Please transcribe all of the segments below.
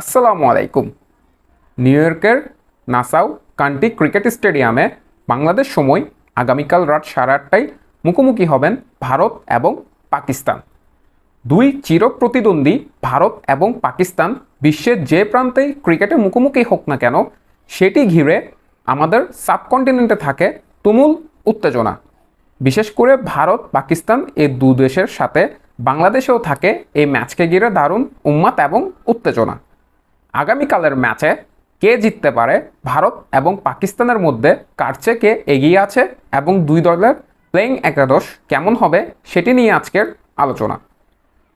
আসসালামু আলাইকুম। নিউ ইয়র্কের নাসাউ কান্টি ক্রিকেট স্টেডিয়ামে বাংলাদেশ সময় আগামীকাল রাত সাড়ে আটটায় মুখোমুখি হবেন ভারত এবং পাকিস্তান। দুই চির প্রতিদ্বন্দ্বী ভারত এবং পাকিস্তান বিশ্বের যে প্রান্তেই ক্রিকেটে মুখোমুখি হোক না কেন, সেটি ঘিরে আমাদের সাবকন্টিনেন্টে থাকে তুমুল উত্তেজনা। বিশেষ করে ভারত, পাকিস্তান এই দু দেশের সাথে বাংলাদেশেও থাকে এই ম্যাচকে ঘিরে দারুণ উন্মাদ এবং উত্তেজনা। আগামীকালের ম্যাচে কে জিততে পারে ভারত এবং পাকিস্তানের মধ্যে কার চেয়ে কে এগিয়ে আছে এবং দুই দলের প্লেইং একাদশ কেমন হবে সেটি নিয়ে আজকের আলোচনা।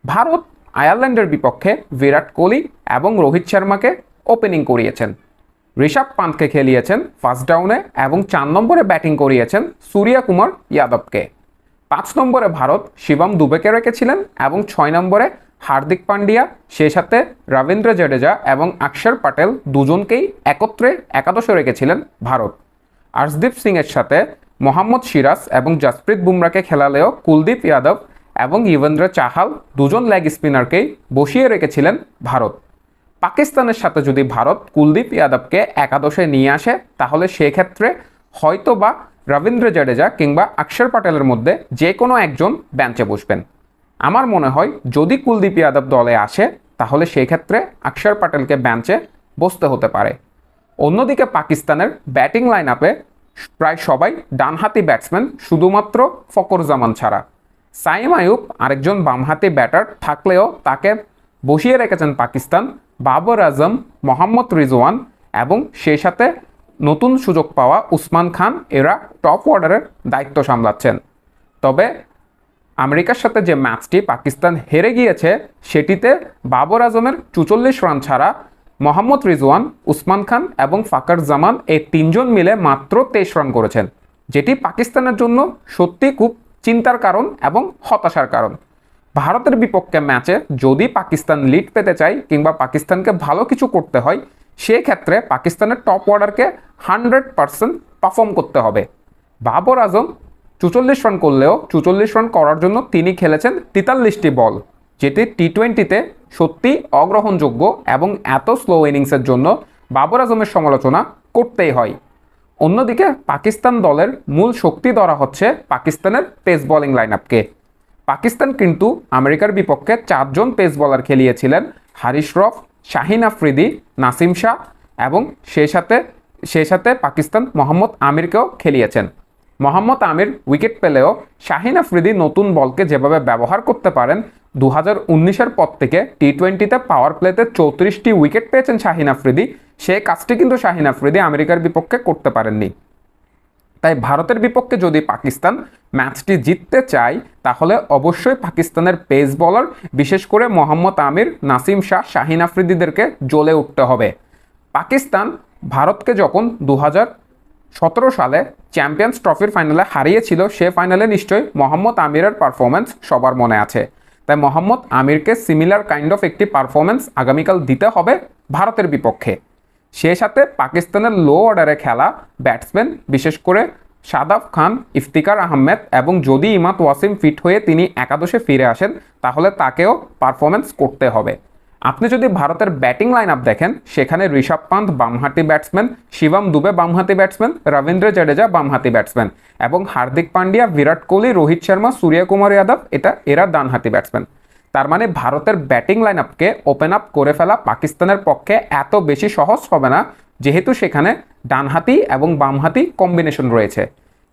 ভারত আয়ারল্যান্ডের বিপক্ষে বিরাট কোহলি এবং রোহিত শর্মাকে ওপেনিং করিয়েছেন। ঋষভ পান্তকে খেলিয়েছেন ফার্স্ট ডাউনে এবং চার নম্বরে ব্যাটিং করিয়েছেন সূর্যা কুমার যাদবকে। পাঁচ নম্বরে ভারত শিবম দুবেকে রেখেছিলেন এবং ছয় নম্বরে হার্দিক পান্ডিয়া সেই সাথে রবীন্দ্র জাডেজা এবং অক্ষর পাটেল দুজনকেই একত্রে একাদশে রেখেছিলেন ভারত। আর্শদীপ সিংয়ের সাথে মোহাম্মদ সিরাজ এবং জসপ্রীত বুমরাকে খেলালেও কুলদীপ যাদব এবং ইভেন্দ্র চাহাল দুজন লেগ স্পিনারকেই বসিয়ে রেখেছিলেন ভারত। পাকিস্তানের সাথে যদি ভারত কুলদীপ যাদবকে একাদশে নিয়ে আসে, তাহলে সেক্ষেত্রে হয়তো বা রবীন্দ্র জাডেজা কিংবা অক্ষর পাটেলের মধ্যে যে কোনো একজন বেঞ্চে বসবেন। আমার মনে হয় যদি কুলদীপ যাদব দলে আসে, তাহলে সেই ক্ষেত্রে অক্ষর প্যাটেলকে বেঞ্চে বসতে হতে পারে। অন্যদিকে পাকিস্তানের ব্যাটিং লাইন আপে প্রায় সবাই ডানহাতি ব্যাটসম্যান শুধুমাত্র ফকর জামান ছাড়া। সাইম আয়ুব আরেকজন বামহাতি ব্যাটার থাকলেও তাকে বসিয়ে রেখেছেন পাকিস্তান বাবর আজম, মোহাম্মদ রিজওয়ান এবং সেই সাথে নতুন সুযোগ পাওয়া উসমান খান। এরা টপ অর্ডারের দায়িত্ব সামলাচ্ছেন। তবে আমেরিকার সাথে যে ম্যাচটি পাকিস্তান হেরে গিয়েছে, সেটিতে বাবর আজমের চুচল্লিশ রান ছাড়া মোহাম্মদ রিজওয়ান, উসমান খান এবং ফাকার জামান এই তিনজন মিলে মাত্র তেইশ রান করেছেন, যেটি পাকিস্তানের জন্য সত্যি খুব চিন্তার কারণ এবং হতাশার কারণ। ভারতের বিপক্ষে ম্যাচে যদি পাকিস্তান লিড পেতে চায় কিংবা পাকিস্তানকে ভালো কিছু করতে হয়, সেক্ষেত্রে পাকিস্তানের টপ অর্ডারকে হান্ড্রেড পারসেন্ট পারফর্ম করতে হবে। বাবর আজম চুচল্লিশ রান করলেও চুচল্লিশ রান করার জন্য তিনি খেলেছেন তেতাল্লিশটি বল, যেটি টি টোয়েন্টিতে সত্যি অগ্রহণযোগ্য এবং এত স্লো ইনিংসের জন্য বাবর আজমের সমালোচনা করতেই হয়। অন্যদিকে পাকিস্তান দলের মূল শক্তি ধরা হচ্ছে পাকিস্তানের পেস বোলিং লাইন আপকে পাকিস্তান কিন্তু আমেরিকার বিপক্ষে চারজন পেস বলার খেলিয়েছিলেন, হারিশ রফ, শাহিন আফ্রিদি, নাসিম শাহ এবং সেই সাথে সেই সাথে পাকিস্তান মোহাম্মদ আমিরকেও খেলিয়েছেন। মোহাম্মদ আমির উইকেট পেলেও শাহিন আফ্রিদি নতুন বলকে যেভাবে ব্যবহার করতে পারেন দু হাজার উনিশের পর থেকে টি টোয়েন্টিতে পাওয়ার প্লেতে চৌত্রিশটি উইকেট পেয়েছেন শাহিন আফ্রিদি। সে কাজটি কিন্তু শাহিন আফ্রিদি আমেরিকার বিপক্ষে করতে পারেননি। তাই ভারতের বিপক্ষে যদি পাকিস্তান ম্যাচটি জিততে চায়, তাহলে অবশ্যই পাকিস্তানের পেস বলার বিশেষ করে মোহাম্মদ আমির, নাসিম শাহ, শাহিন আফ্রিদিদেরকে জ্বলে উঠতে হবে। পাকিস্তান, ভারতকে যখন দু হাজার সতেরো সালে চ্যাম্পিয়ন্স ট্রফির ফাইনালে হারিয়েছিল, সে ফাইনালে নিশ্চয়ই মোহাম্মদ আমিরের পারফরমেন্স সবার মনে আছে। তাই মোহাম্মদ আমিরকে সিমিলার কাইন্ড অফ একটি পারফরমেন্স আগামীকাল দিতে হবে ভারতের বিপক্ষে। সে সাথে পাকিস্তানের লো অর্ডারে খেলা ব্যাটসম্যান বিশেষ করে সাদাব খান, ইফতিকার আহমেদ এবং যদি ইমাত ওয়াসিম ফিট হয়ে তিনি একাদশে ফিরে আসেন, তাহলে তাকেও পারফরমেন্স করতে হবে। আপনি যদি ভারতের ব্যাটিং লাইন আপ দেখেন, সেখানে ঋষভ পান্ত বামহাতি ব্যাটসম্যান শিবম দুবে বামহাতি ব্যাটসম্যান রবীন্দ্র জাডেজা বামহাতি ব্যাটসম্যান এবং হার্দিক পান্ডিয়া, বিরাট কোহলি, রোহিত শর্মা সূর্যকুমার যাদব, এটা এরা ডানহাতি ব্যাটসম্যান তার মানে ভারতের ব্যাটিং লাইন আপকে ওপেন আপ করে ফেলা পাকিস্তানের পক্ষে এত বেশি সহজ হবে না, যেহেতু সেখানে ডানহাতি এবং বামহাতি কম্বিনেশন রয়েছে।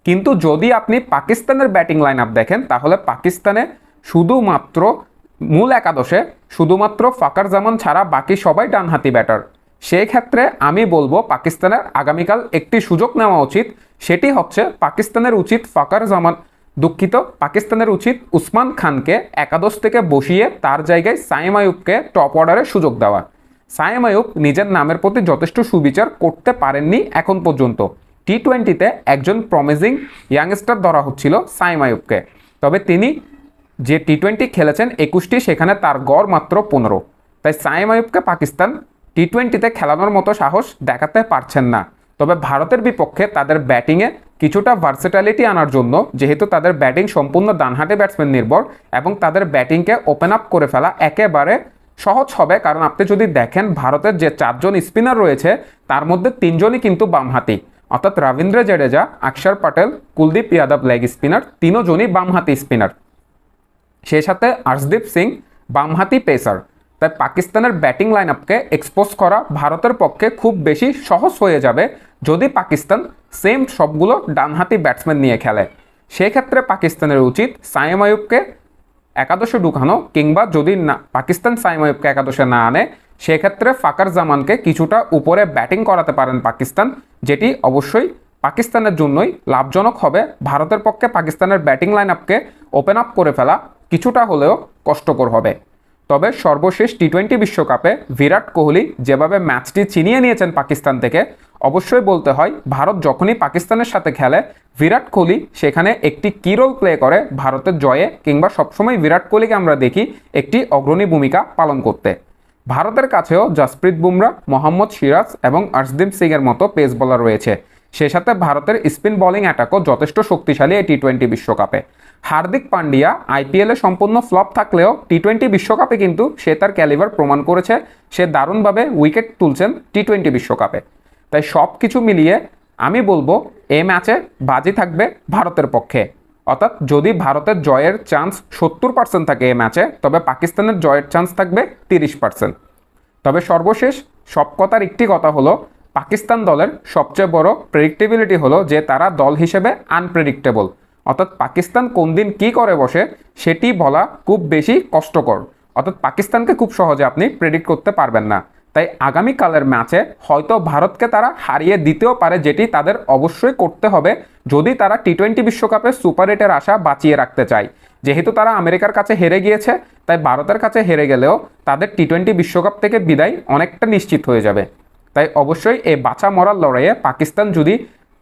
কিন্তু যদি আপনি পাকিস্তানের ব্যাটিং লাইন আপ দেখেন, তাহলে পাকিস্তানে শুধুমাত্র মূল একাদশে শুধুমাত্র ফাকার জামান ছাড়া বাকি সবাই ডানহাতি ব্যাটার সেই ক্ষেত্রে আমি বলব পাকিস্তানের আগামীকাল একটি সুযোগ নেওয়া উচিত। সেটি হচ্ছে পাকিস্তানের উচিত ফাকার জামান দুঃখিত, পাকিস্তানের উচিত উসমান খানকে একাদশ থেকে বসিয়ে তার জায়গায় সাইম আয়ুবকে টপ অর্ডারে সুযোগ দেওয়া। সাইম আয়ুব নিজের নামের প্রতি যথেষ্ট সুবিচার করতে পারেননি এখন পর্যন্ত। টি টোয়েন্টিতে একজন প্রমিজিং ইয়াংস্টার ধরা হচ্ছিল সাইম আয়ুবকে তবে তিনি যে টি টোয়েন্টি খেলেছেন একুশটি, সেখানে তার গড় মাত্র পনেরো। তাই সাইম আয়ুবকে পাকিস্তান টি টোয়েন্টিতে খেলানোর মতো সাহস দেখাতে পারছেন না। তবে ভারতের বিপক্ষে তাদের ব্যাটিংয়ে কিছুটা ভার্সেটালিটি আনার জন্য, যেহেতু তাদের ব্যাটিং সম্পূর্ণ ডানহাতে ব্যাটসম্যান নির্ভর এবং তাদের ব্যাটিংকে ওপেন আপ করে ফেলা একেবারে সহজ হবে। কারণ আপনি যদি দেখেন, ভারতের যে চারজন স্পিনার রয়েছে, তার মধ্যে তিনজনই কিন্তু বামহাতি। অর্থাৎ রবীন্দ্র জাডেজা অক্ষর পটেল, কুলদীপ যাদব লেগ স্পিনার তিনজনই বামহাতি স্পিনার সেই সাথে আর্শদীপ সিং, বামহাতি পেসার। তাই পাকিস্তানের ব্যাটিং লাইন আপকে এক্সপোজ করা ভারতের পক্ষে খুব বেশি সহজ হয়ে যাবে যদি পাকিস্তান সেম সবগুলো ডানহাতি ব্যাটসম্যান নিয়ে খেলে। সেক্ষেত্রে পাকিস্তানের উচিত সাইম আয়ুবকে একাদশে ঢুকানো কিংবা যদি না, পাকিস্তান সাইম আয়ুবকে একাদশে না আনে সেক্ষেত্রে ফাকার জামানকে কিছুটা উপরে ব্যাটিং করাতে পারেন পাকিস্তান, যেটি অবশ্যই পাকিস্তানের জন্যই লাভজনক হবে। ভারতের পক্ষে পাকিস্তানের ব্যাটিং লাইন আপকে ওপেন আপ করে ফেলা কিছুটা হলেও কষ্টকর হবে। তবে সর্বশেষ টি টোয়েন্টি বিশ্বকাপে বিরাট কোহলি যেভাবে ম্যাচটি ছিনিয়ে নিয়েছেন পাকিস্তান থেকে, অবশ্যই বলতে হয় ভারত যখনই পাকিস্তানের সাথে খেলে, বিরাট কোহলি সেখানে একটি কি রোল প্লে করে ভারতের জয়ে কিংবা সবসময় বিরাট কোহলিকে আমরা দেখি একটি অগ্রণী ভূমিকা পালন করতে। ভারতের কাছেও জসপ্রীত বুমরা, মোহাম্মদ সিরাজ এবং আর্শদীপ সিংয়ের মতো পেস বোলার রয়েছে। সে সাথে ভারতের স্পিন বোলিং অ্যাটাকও যথেষ্ট শক্তিশালী এই টি টোয়েন্টি বিশ্বকাপে। হার্দিক পান্ডিয়া আইপিএলে সম্পূর্ণ ফ্লপ থাকলেও টি টোয়েন্টি বিশ্বকাপে কিন্তু সে তার ক্যালিভার প্রমাণ করেছে। সে দারুণভাবে উইকেট তুলছেন টি টোয়েন্টি বিশ্বকাপে। তাই সব কিছু মিলিয়ে আমি বলব, এ ম্যাচে বাজি থাকবে ভারতের পক্ষে। অর্থাৎ যদি ভারতের জয়ের চান্স সত্তর পার্সেন্ট থাকে এ ম্যাচে, তবে পাকিস্তানের জয়ের চান্স থাকবে তিরিশ পার্সেন্ট তবে সর্বশেষ সব কথার একটি কথা হলো, পাকিস্তান দলের সবচেয়ে বড় প্রেডিক্টেবিলিটি হলো যে তারা দল হিসেবে আনপ্রেডিক্টেবল অর্থাৎ পাকিস্তান কোন দিন কী করে বসে, সেটি বলা খুব বেশি কষ্টকর। অর্থাৎ পাকিস্তানকে খুব সহজে আপনি প্রেডিক্ট করতে পারবেন না। তাই আগামীকালের ম্যাচে হয়তো ভারতকে তারা হারিয়ে দিতেও পারে, যেটি তাদের অবশ্যই করতে হবে যদি তারা টি টোয়েন্টি বিশ্বকাপে সুপার এইটের আশা বাঁচিয়ে রাখতে চায়। যেহেতু তারা আমেরিকার কাছে হেরে গিয়েছে, তাই ভারতের কাছে হেরে গেলেও তাদের টি টোয়েন্টি বিশ্বকাপ থেকে বিদায় অনেকটা নিশ্চিত হয়ে যাবে। তাই অবশ্যই এই বাঁচা মরার লড়াইয়ে পাকিস্তান যদি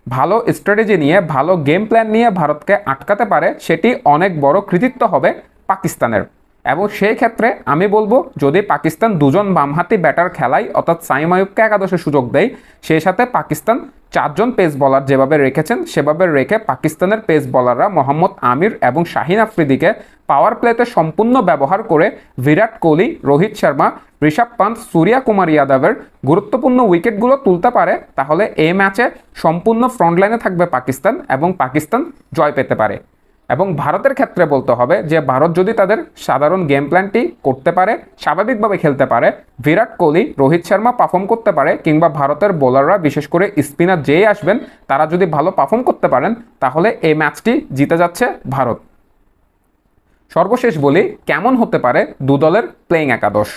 ভালো স্ট্র্যাটেজি নিয়ে, ভালো গেম প্ল্যান নিয়ে ভারতকে আটকাতে পারে, সেটি অনেক বড় কৃতিত্ব হবে পাকিস্তানের। এবং সেই ক্ষেত্রে আমি বলব, যদি পাকিস্তান দুজন বামহাতি ব্যাটার খেলায়, অর্থাৎ সাইম আয়ুবকে একাদশে সুযোগ দেয়, সেই সাথে পাকিস্তান চারজন পেস বলার যেভাবে রেখেছেন, সেভাবে রেখে পাকিস্তানের পেস বলাররা মোহাম্মদ আমির এবং শাহিন আফ্রিদিকে পাওয়ার প্লেতে সম্পূর্ণ ব্যবহার করে বিরাট কোহলি, রোহিত শর্মা, ঋষভ পান্ত, সূর্যা কুমার যাদবের গুরুত্বপূর্ণ উইকেটগুলো তুলতে পারে, তাহলে এই ম্যাচে সম্পূর্ণ ফ্রন্টলাইনে থাকবে পাকিস্তান এবং পাকিস্তান জয় পেতে পারে। এবং ভারতের ক্ষেত্রে বলতে হবে যে ভারত যদি তাদের সাধারণ গেম প্ল্যানটি করতে পারে, স্বাভাবিকভাবে খেলতে পারে, বিরাট কোহলি, রোহিত শর্মা পারফর্ম করতে পারে, কিংবা ভারতের বোলাররা বিশেষ করে স্পিনার যেই আসবেন, তারা যদি ভালো পারফর্ম করতে পারেন, তাহলে এই ম্যাচটি জিতে যাচ্ছে ভারত। সর্বশেষ বলি, কেমন হতে পারে দু দলের প্লেইং একাদশ?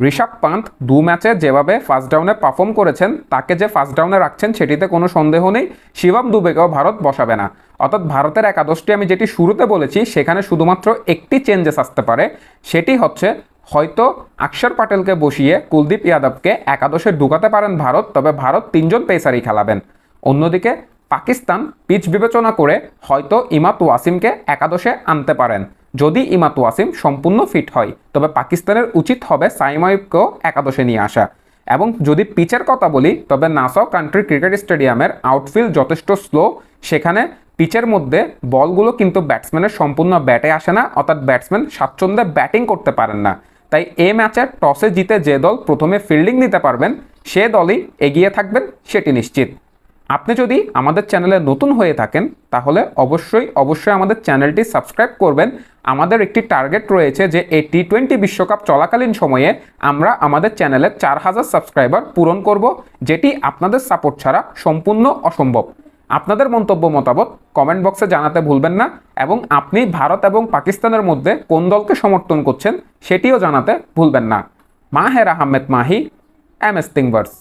ঋষভ পান্ত দু ম্যাচে যেভাবে ফার্স্ট ডাউনে পারফর্ম করেছেন, তাকে যে ফার্স্ট ডাউনে রাখছেন সেটিতে কোনো সন্দেহ নেই, শিবম দুবেকেও ভারত বসাবে না। অর্থাৎ ভারতের একাদশটি আমি যেটি শুরুতে বলেছি, সেখানে শুধুমাত্র একটি চেঞ্জেস আসতে পারে, সেটি হচ্ছে হয়তো অক্ষর পাটেলকে বসিয়ে কুলদীপ যাদবকে একাদশে ঢুকাতে পারেন ভারত, তবে ভারত তিনজন পেসারই খেলাবেন। অন্যদিকে পাকিস্তান পিচ বিবেচনা করে হয়তো ইমাত ওয়াসিমকে একাদশে আনতে পারেন। যদি ইমাত ওয়াসিম সম্পূর্ণ ফিট হয়, তবে পাকিস্তানের উচিত হবে সাইমাইবকেও একাদশে নিয়ে আসা। এবং যদি পিচের কথা বলি, তবে নাসাও কান্ট্রি ক্রিকেট স্টেডিয়ামের আউটফিল্ড যথেষ্ট স্লো সেখানে পিচের মধ্যে বলগুলো কিন্তু ব্যাটসম্যানের সম্পূর্ণ ব্যাটে আসে না, অর্থাৎ ব্যাটসম্যান স্বাচ্ছন্দ্যে ব্যাটিং করতে পারেন না। তাই এ ম্যাচে টসে জিতে যে দল প্রথমে ফিল্ডিং নিতে পারবেন, সে দলই এগিয়ে থাকবেন, সেটি নিশ্চিত। আপনি যদি আমাদের চ্যানেলে নতুন হয়ে থাকেন, তাহলে অবশ্যই অবশ্যই আমাদের চ্যানেলটি সাবস্ক্রাইব করবেন। আমাদের একটি টার্গেট রয়েছে যে এই টি টোয়েন্টি বিশ্বকাপ চলাকালীন সময়ে আমরা আমাদের চ্যানেলে চার হাজার সাবস্ক্রাইবার পূরণ করব, যেটি আপনাদের সাপোর্ট ছাড়া সম্পূর্ণ অসম্ভব। আপনাদের মন্তব্য মতামত কমেন্ট বক্সে জানাতে ভুলবেন না এবং আপনি ভারত এবং পাকিস্তানের মধ্যে কোন দলকে সমর্থন করছেন সেটিও জানাতে ভুলবেন না। Maher Ahmed Mahi, M S তিংভার্স